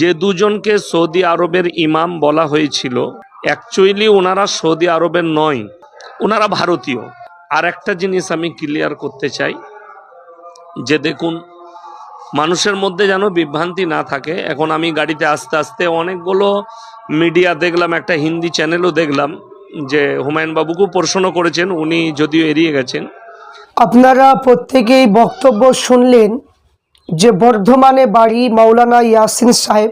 যে দুজনকে সৌদি আরবের ইমাম বলা হয়েছিল অ্যাকচুয়ালি ওনারা সৌদি আরবের নয় ওনারা ভারতীয়। আর একটা জিনিস আমি ক্লিয়ার করতে চাই, যে দেখুন, মানুষের মধ্যে যেন বিভ্রান্তি না থাকে, এখন আমি গাড়িতে আস্তে আস্তে অনেকগুলো মিডিয়া দেখলাম, একটা হিন্দি চ্যানেলও দেখলাম, যে হুমায়ুন বাবুকেও প্রশ্ন করেছেন, উনি যদিও এড়িয়ে গেছেন। আপনারা প্রত্যেকেই বক্তব্য শুনলেন যে বর্ধমানে বাড়ি মাওলানা ইয়াসিন সাহেব,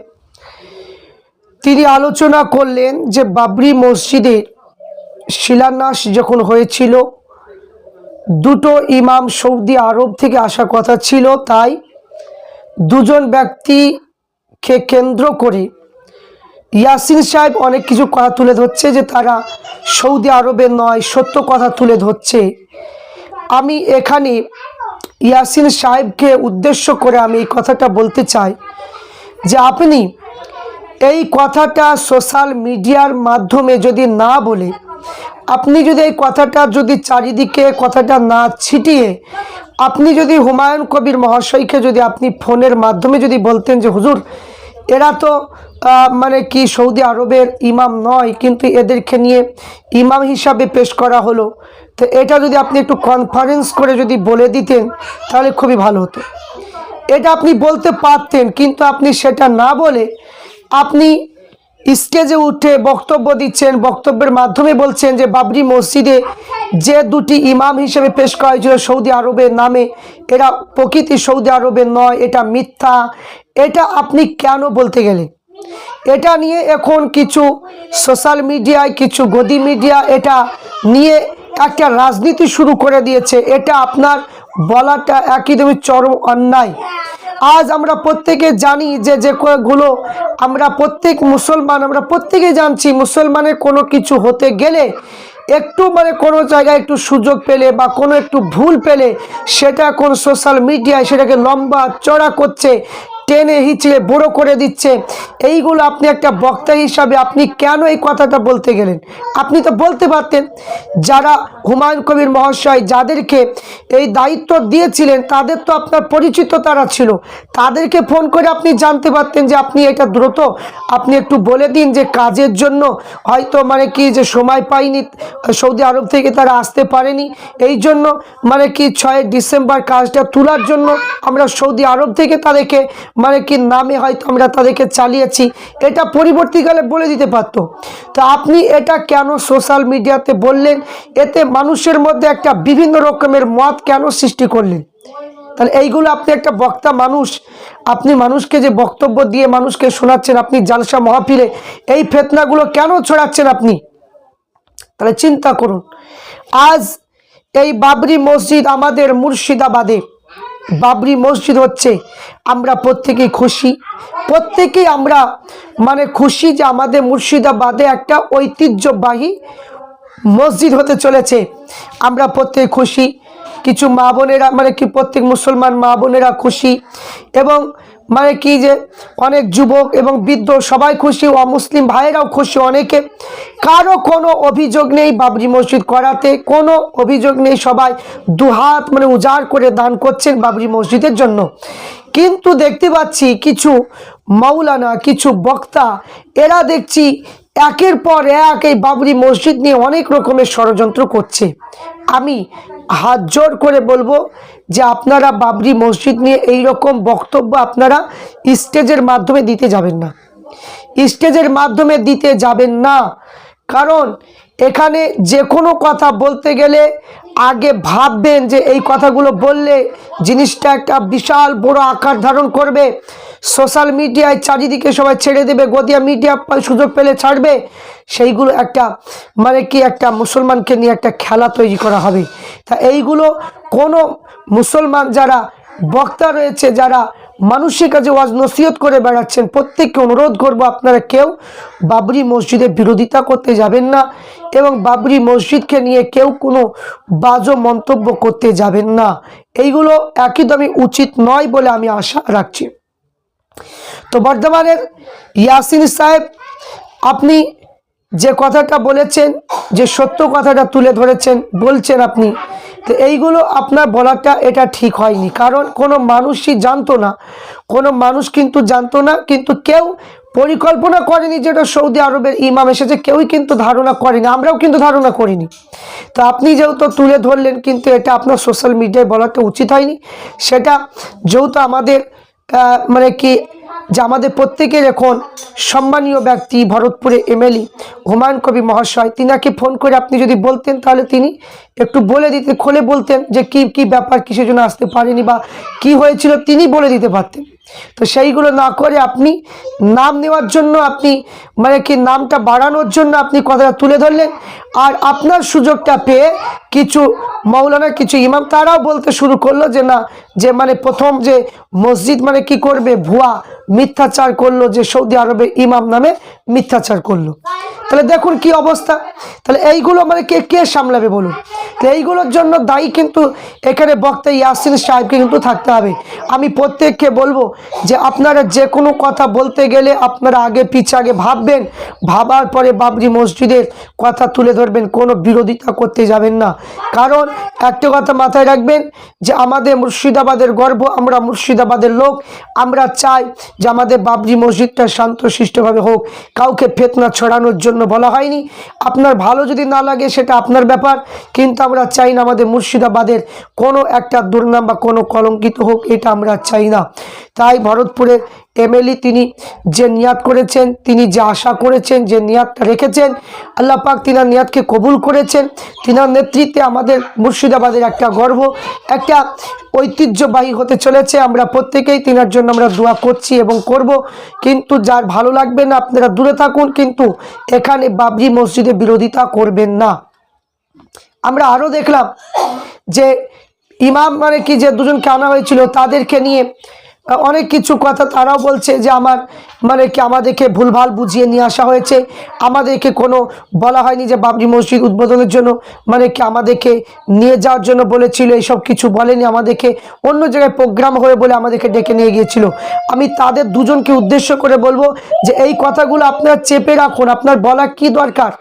তিনি আলোচনা করলেন যে বাবরি মসজিদের শিলান্যাস যখন হয়েছিল, দুটো ইমাম সৌদি আরব থেকে আসা কথা ছিল, তাই দুজন ব্যক্তিকে কেন্দ্র করে ইয়াসিন সাহেব অনেক কিছু কথা তুলে ধরছে যে তারা সৌদি আরবের নয়, সত্য কথা তুলে ধরছে। আমি এখানে ইয়াসিন সাহেবকে উদ্দেশ্য করে আমি এই কথাটা বলতে চাই যে আপনি এই কথাটা সোশ্যাল মিডিয়ার মাধ্যমে যদি না বলে, আপনি যদি এই কথাটা যদি চারিদিকে কথাটা না ছিটিয়ে, আপনি যদি হুমায়ুন কবির মহাশয়কে যদি আপনি ফোনের মাধ্যমে যদি বলতেন যে, হুজুর, এরা তো মানে কি সৌদি আরবের ইমাম নয়, কিন্তু এদেরকে নিয়ে ইমাম হিসাবে পেশ করা হলো। তো এটা যদি আপনি একটু কনফারেন্স করে যদি বলে দিতেন, তাহলে খুবই ভালো হতো। এটা আপনি বলতে পারতেন, কিন্তু আপনি সেটা না বলে আপনি স্টেজে উঠে বক্তব্য দিচ্ছেন, বক্তব্যের মাধ্যমে বলছেন যে বাবরি মসজিদে যে দুটি ইমাম হিসেবে পেশ করা হয়েছিল সৌদি আরবের নামে, এরা প্রকৃতি সৌদি আরবের নয়, এটা মিথ্যা। এটা আপনি কেন বলতে গেলেন? এটা নিয়ে এখন কিছু সোশ্যাল মিডিয়ায় কিছু গদি মিডিয়া এটা নিয়ে একটা রাজনীতি শুরু করে দিয়েছে, এটা আপনার বলাটা একদমই চরম অন্যায়। আজ আমরা প্রত্যেকে জানি যে যে গুলো আমরা প্রত্যেক মুসলমান, আমরা প্রত্যেকে জানছি মুসলমানের কোনো কিছু হতে গেলে একটু মানে কোনো জায়গায় একটু সুযোগ পেলে বা কোনো একটু ভুল পেলে সেটা কোন সোশ্যাল মিডিয়ায় সেটাকে লম্বা চড়া করছে টেনে হিচড়ে বড় করে দিচ্ছে। এইগুলো আপনি একটা বক্তা হিসাবে আপনি কেন এই কথাটা বলতে গেলেন? আপনি তো বলতে পারতেন, যারা হুমায়ুন কবির মহাশয় যাদেরকে এই দায়িত্ব দিয়েছিলেন, তাদের তো আপনার পরিচিত তারা ছিল। তাদেরকে ফোন করে আপনি জানতে পারতেন যে আপনি এটা দ্রুত, আপনি একটু বলে দিন যে কাজের জন্য হয়তো মানে কি যে সময় পাইনি, সৌদি আরব থেকে তারা আসতে পারেনি। এই জন্য মানে কি ছয় ডিসেম্বর কাজটা তোলার জন্য আমরা সৌদি আরব থেকে তাদেরকে মানে কি নামে হয়তো আমরা তাদেরকে চালিয়েছি। এটা পরিবর্তীকালে বলে দিতে পারতো। তো আপনি এটা কেন সোশ্যাল মিডিয়াতে বললেন? এতে মানুষের মধ্যে একটা বিভিন্ন রকমের মত কেন সৃষ্টি করলেন? তাহলে এইগুলো আপনি একটা বক্তা মানুষ। আপনি মানুষকে যে বক্তব্য দিয়ে মানুষকে শোনাচ্ছেন, আপনি জালসা মহাপিলে এই ফেতনাগুলো কেন ছড়াচ্ছেন আপনি? তাহলে চিন্তা করুন। আজ এই বাবরি মসজিদ আমাদের মুর্শিদাবাদে বাবরি মসজিদ হচ্ছে, আমরা প্রত্যেকেই খুশি। প্রত্যেকেই আমরা মানে খুশি যে আমাদের মুর্শিদাবাদে একটা ঐতিহ্যবাহী মসজিদ হতে চলেছে। আমরা প্রত্যেক খুশি, কিছু মা বোনেরা মানে কি প্রত্যেক মুসলমান মা বোনেরা খুশি এবং মানে কি যে অনেক যুবক এবং বৃদ্ধ সবাই খুশি ও মুসলিম ভাইয়েরাও খুশি অনেকে। কারও কোনো অভিযোগ নেই বাবরি মসজিদ করাতে, কোনো অভিযোগ নেই সবাই দুহাত মানে উজাড় করে দান করছেন বাবরি মসজিদের জন্য। কিন্তু দেখতে পাচ্ছি কিছু মাওলানা, কিছু বক্তা, এরা দেখছি একের পর এক এই বাবরি মসজিদ নিয়ে অনেক রকমের ষড়যন্ত্র করছে। আমি হাত জোর করে বলব যে আপনারা বাবরি মসজিদ নিয়ে এই রকম বক্তব্য আপনারা স্টেজের মাধ্যমে দিতে যাবেন না। স্টেজের মাধ্যমে দিতে যাবেন না। কারণ এখানে যে কোনো কথা বলতে গেলে আগে ভাববেন যে এই কথাগুলো বললে জিনিসটা একটা বিশাল বড় আকার ধারণ করবে। সোশ্যাল মিডিয়ায় চারিদিকে সবাই ছেড়ে দেবে, গদিয়া মিডিয়া সুযোগ পেলে ছাড়বে। সেইগুলো একটা মানে কি একটা মুসলমানকে নিয়ে একটা খেলা তৈরি করা হবে। তা এইগুলো কোনো মুসলমান যারা, বক্তা রয়েছে যারা মানুষের কাছে ওয়াজ নসিহত করে বেড়াচ্ছেন, প্রত্যেককে অনুরোধ করব আপনারা কেউ বাবরি মসজিদের বিরোধিতা করতে যাবেন না এবং বাবরি মসজিদকে নিয়ে কেউ কোনো বাজো মন্তব্য করতে যাবেন না। এইগুলো একদমই উচিত নয় বলে আমি আশা রাখছি। তো বর্ধমানের ইয়াসিন সাহেব, আপনি যে কথাটা বলেছেন, যে সত্য কথাটা তুলে ধরেছেন, বলছেন আপনি, তো এইগুলো আপনার বলাটা এটা ঠিক হয়নি। কারণ কোনো মানুষই জানতো না, কোনো মানুষ কিন্তু জানতো না, কিন্তু কেউ পরিকল্পনা করেনি যেটা সৌদি আরবের ইমাম এসেছে, কেউই কিন্তু ধারণা করেনি, আমরাও কিন্তু ধারণা করিনি। তো আপনি যেহেতু তুলে ধরলেন, কিন্তু এটা আপনার সোশ্যাল মিডিয়ায় বলাটা উচিত হয়নি। সেটা যেহেতু আমাদের মানে কি যে আমাদের প্রত্যেকের এখন সম্মানীয় ব্যক্তি, ভরতপুরে এমএলই হুমায়ুন কবি মহাশয়, তিনাকে ফোন করে আপনি যদি বলতেন তাহলে তিনি একটু বলে দিতে, খুলে বলতেন যে কি কি ব্যাপার, কিসের জন্য আসতে পারেনি বা কি হয়েছিল তিনি বলে দিতে পারতেন। তো সেইগুলো না করে আপনি নাম নেওয়ার জন্য আপনি মানে কি নামটা বাড়ানোর জন্য আপনি কথাটা তুলে ধরলেন। আর আপনার সুযোগটা পেয়ে কিছু মৌলানা কিছু ইমাম তারাও বলতে শুরু করল যে না, যে মানে প্রথম যে মসজিদ মানে কি করবে? ভুয়া মিথ্যাচার করল যে সৌদি আরবে ইমাম নামে মিথ্যাচার করল। তাহলে দেখুন কি অবস্থা। তাহলে এইগুলো মানে কে কে সামলাবে বলুন? তো এইগুলোর জন্য দায়ী কিন্তু এখানে বক্তা ইয়াসিন সাহেবকে কিন্তু থাকতে হবে। আমি প্রত্যেককে বলব যে আপনারা যে কোনো কথা বলতে গেলে আপনারা আগে পিছে আগে ভাববেন। ভাবার পরে বাবরি মসজিদের কথা তুলে ধরবেন, কোনো বিরোধিতা করতে যাবেন না। কারণ একটা কথা মাথায় রাখবেন যে আমাদের মুর্শিদাবাদের গর্ব, আমরা মুর্শিদাবাদের লোক, আমরা চাই যে আমাদের বাবরি মসজিদটা শান্তশিষ্টভাবে হোক। কাউকে ফেতনা ছড়ানোর জন্য বলা হয়নি। আপনার ভালো যদি না লাগে সেটা আপনার ব্যাপার, কিন্তু আমরা চাই না আমাদের মুর্শিদাবাদের কোনো একটা দুর্নাম বা কোনো কলঙ্কিত হোক, এটা আমরা চাই না। তাই ভরতপুরের এমএলই তিনি যে নিয়াত করেছেন, তিনি যে আশা করেছেন, যে নিয়াতটা রেখেছেন, আল্লাহ পাক তিনার নিয়াতকে কবুল করেছেন। তিনার নেতৃত্বে আমাদের মুর্শিদাবাদের একটা গর্ব, একটা ঐতিহ্যবাহী হতে চলেছে। আমরা প্রত্যেকেই তিনার জন্য আমরা দোয়া করছি এবং করব। কিন্তু যার ভালো লাগবে না, আপনারা দূরে থাকুন, কিন্তু এখানে বাবরি মসজিদে বিরোধিতা করবেন না। আমরা আরও দেখলাম যে ইমাম মানে কি, যে দুজনকে আনা হয়েছিল, তাদেরকে নিয়ে অনেক কিছু কথা তারাও বলছে যে আমার মানে কি আমাদেরকে ভুলভাল বুঝিয়ে নিয়ে আসা হয়েছে। আমাদেরকে কোনো বলা হয়নি যে বাবরি মসজিদ উদ্বোধনের জন্য। মানে কি আমাদেরকে নিয়ে যাওয়ার জন্য বলেছিল, এইসব কিছু বলেনি আমাদেরকে। অন্য জায়গায় প্রোগ্রাম হয়ে বলে আমাদেরকে ডেকে নিয়ে গিয়েছিল। আমি তাদের দুজনকে উদ্দেশ্য করে বলব যে এই কথাগুলো আপনারা চেপে রাখুন। আপনার বলা কি দরকার?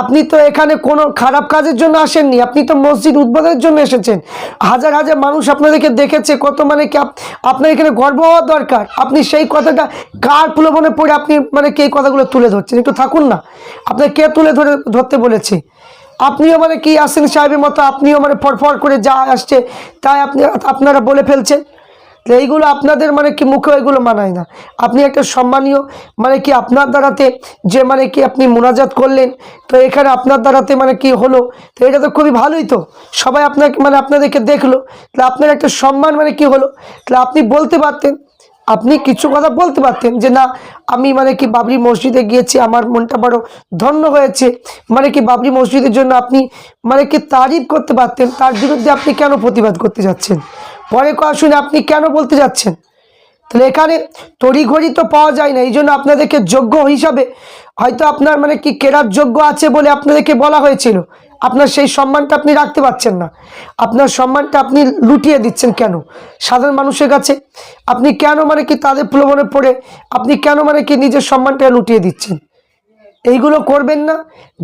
আপনি তো এখানে কোনো খারাপ কাজের জন্য আসেননি, আপনি তো মসজিদ উদ্বোধনের জন্য এসেছেন। হাজার হাজার মানুষ আপনাদেরকে দেখেছে, কত মানে কি আপনার এখানে গর্ব হওয়ার দরকার। আপনি সেই কথাটা কার প্রলোভনে পড়ে আপনি মানে কি কথাগুলো তুলে ধরছেন? একটু থাকুন না। আপনার কে তুলে ধরে ধরতে বলেছে? আপনিও মানে কি আসেন সাহেবের মতো, আপনিও মানে ফরফর করে যা আসছে, তাই আপনি আপনারা বলে ফেলছেন। তো এইগুলো আপনাদের মানে কি মুখে এগুলো মানায় না। আপনি একটা সম্মানীয় মানে কি আপনার দ্বারাতে যে মানে কি আপনি মোনাজাত করলেন, তো এখানে আপনার দ্বারাতে মানে কি হলো, তো এটা তো খুবই ভালোই তো। সবাই আপনাকে মানে আপনাদেরকে দেখল, তাহলে আপনার একটা সম্মান মানে কি হলো? তাহলে আপনি বলতে পারতেন, আপনি কিছু কথা বলতে পারতেন যে না, আমি মানে কি বাবরি মসজিদে গিয়েছি, আমার মনটা বড় ধন্য হয়েছে। মানে কি বাবরি মসজিদের জন্য আপনি মানে কি তারিফ করতে পারতেন, তার বিরুদ্ধে আপনি কেন প্রতিবাদ করতে যাচ্ছেন? পরে কথা শুনে আপনি কেন বলতে যাচ্ছেন? তাহলে এখানে তড়িঘড়ি তো পাওয়া যায় না এই জন্য আপনাদেরকে যোগ্য হিসাবে হয়তো আপনার মানে কি কেরার যোগ্য আছে বলে আপনাদেরকে বলা হয়েছিল। আপনার সেই সম্মানটা আপনি রাখতে পারছেন না। আপনার সম্মানটা আপনি লুটিয়ে দিচ্ছেন কেন? সাধারণ মানুষের কাছে আপনি কেন মানে কি তাদের প্রলোভনে পড়ে? আপনি কেন মানে কি নিজের সম্মানটা লুটিয়ে দিচ্ছেন? এইগুলো করবেন না।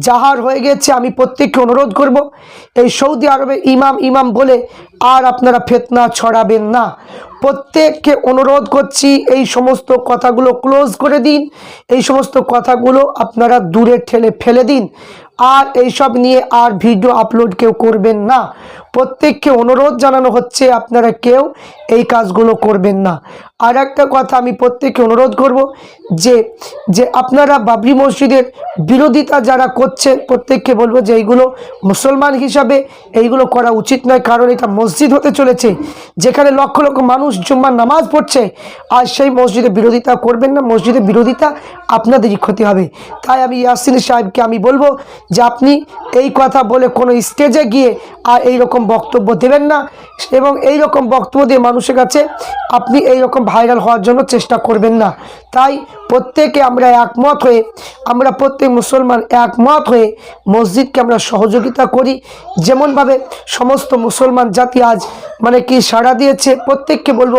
যাহার হয়ে গেছে আমি প্রত্যেককে অনুরোধ করব, এই সৌদি আরবে ইমাম ইমাম বলে আর আপনারা ফেতনা ছড়াবেন না। প্রত্যেককে অনুরোধ করছি, এই সমস্ত কথাগুলো ক্লোজ করে দিন, এই সমস্ত কথাগুলো আপনারা দূরে ঠেলে ফেলে দিন। আর এইসব নিয়ে আর ভিডিও আপলোড কেউ করবেন না। প্রত্যেককে অনুরোধ জানানো হচ্ছে আপনারা কেউ এই কাজগুলো করবেন না। আর একটা কথা আমি প্রত্যেককে অনুরোধ করব যে যে আপনারা বাবরি মসজিদের বিরোধিতা যারা করছে প্রত্যেককে বলব যে এইগুলো মুসলমান হিসাবে এইগুলো করা উচিত নয়, কারণ এটা মসজিদ হতে চলেছে, যেখানে লক্ষ লক্ষ মানুষ জুম্মার নামাজ পড়ছে, আর সেই মসজিদে বিরোধিতা করবেন না। মসজিদের বিরোধিতা আপনাদেরই ক্ষতি হবে। তাই আমি ইয়াসিন সাহেবকে আমি বলব যে আপনি এই কথা বলে কোনো স্টেজে গিয়ে আর এই রকম বক্তব্য দেবেন না এবং এই রকম বক্তব্য দিয়ে মানুষের কাছে আপনি এই রকম ভাইরাল হওয়ার জন্য চেষ্টা করবেন না। তাই প্রত্যেকে আমরা একমত হয়ে, আমরা প্রত্যেক মুসলমান একমত হয়ে মসজিদকে আমরা সহযোগিতা করি। যেমনভাবে সমস্ত মুসলমান জাতি আজ মানে কি সাড়া দিয়েছে, প্রত্যেককে বলব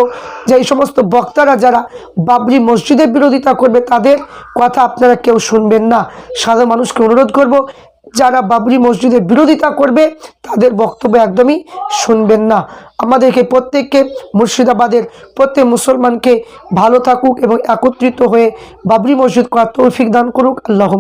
যে এই সমস্ত বক্তারা যারা বাবরি মসজিদের বিরোধিতা করবে, তাদের কথা আপনারা কেউ শুনবেন না। সাধারণ মানুষকে অনুরোধ করব যারা বাবরি মসজিদের বিরোধিতা করবে, তাদের বক্তব্য একদমই শুনবেন না। আমাদেরকে প্রত্যেককে মুর্শিদাবাদের প্রত্যেক মুসলমানকে ভালো থাকুক এবং একত্রিত হয়ে বাবরি মসজিদ করার তৌফিক দান করুক। আল্লাহ